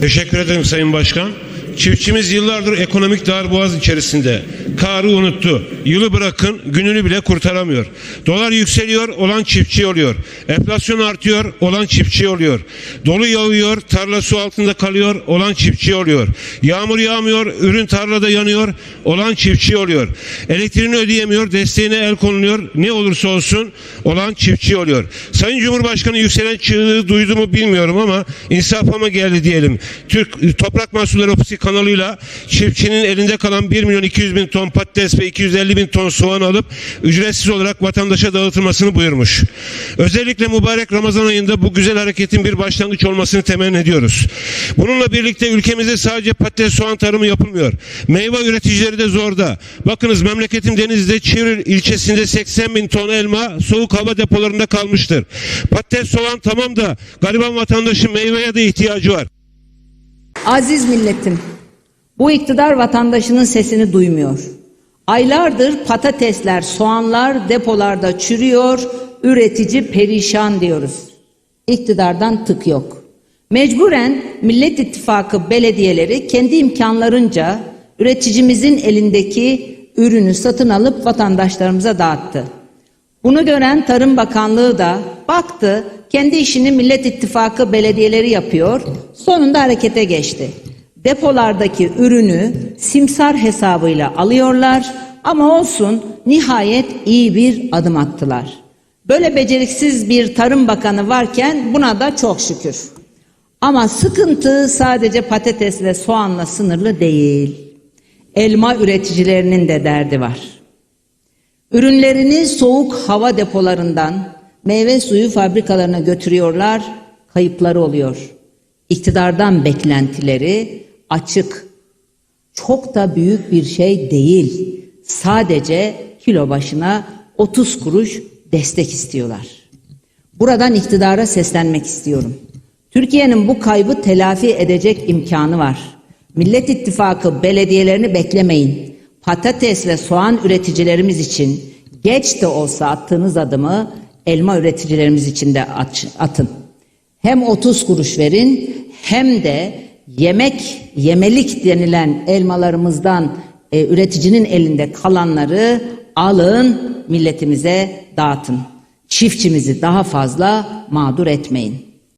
Teşekkür ederim Sayın Başkan. Çiftçimiz yıllardır ekonomik darboğaz içerisinde. Karı unuttu. Yılı bırakın gününü bile kurtaramıyor. Dolar yükseliyor olan çiftçi oluyor. Enflasyon artıyor olan çiftçi oluyor. Dolu yağıyor tarla su altında kalıyor olan çiftçi oluyor. Yağmur yağmıyor ürün tarlada yanıyor olan çiftçi oluyor. Elektriğini ödeyemiyor desteğine el konuluyor ne olursa olsun olan çiftçi oluyor. Sayın Cumhurbaşkanı yükselen çığlığı duydu mu bilmiyorum ama insafıma mı geldi diyelim. Türk Toprak Mahsulleri Ofisi kanalıyla çiftçinin elinde kalan 1 milyon 200 bin ton patates ve 250 bin ton soğan alıp ücretsiz olarak vatandaşa dağıtılmasını buyurmuş. Özellikle mübarek Ramazan ayında bu güzel hareketin bir başlangıç olmasını temenni ediyoruz. Bununla birlikte ülkemizde sadece patates soğan tarımı yapılmıyor. Meyve üreticileri de zorda. Bakınız memleketim Denizli'de Çivri ilçesinde 80 bin ton elma soğuk hava depolarında kalmıştır. Patates soğan tamam da gariban vatandaşın meyveye de ihtiyacı var. Aziz milletim, bu iktidar vatandaşının sesini duymuyor. Aylardır patatesler, soğanlar depolarda çürüyor, üretici perişan diyoruz. İktidardan tık yok. Mecburen Millet İttifakı belediyeleri kendi imkanlarınca üreticimizin elindeki ürünü satın alıp vatandaşlarımıza dağıttı. Bunu gören Tarım Bakanlığı da baktı kendi işini Millet İttifakı belediyeleri yapıyor. Sonunda harekete geçti. Depolardaki ürünü simsar hesabıyla alıyorlar ama olsun nihayet iyi bir adım attılar. Böyle beceriksiz bir Tarım Bakanı varken buna da çok şükür. Ama sıkıntı sadece patates ve soğanla sınırlı değil. Elma üreticilerinin de derdi var. Ürünlerini soğuk hava depolarından meyve suyu fabrikalarına götürüyorlar, kayıpları oluyor. İktidardan beklentileri açık. Çok da büyük bir şey değil. Sadece kilo başına 30 kuruş destek istiyorlar. Buradan iktidara seslenmek istiyorum. Türkiye'nin bu kaybı telafi edecek imkanı var. Millet İttifakı belediyelerini beklemeyin. Patates ve soğan üreticilerimiz için geç de olsa attığınız adımı elma üreticilerimiz için de at- atın. Hem 30 kuruş verin hem de yemek yemelik denilen elmalarımızdan e, üreticinin elinde kalanları alın milletimize dağıtın. Çiftçimizi daha fazla mağdur etmeyin.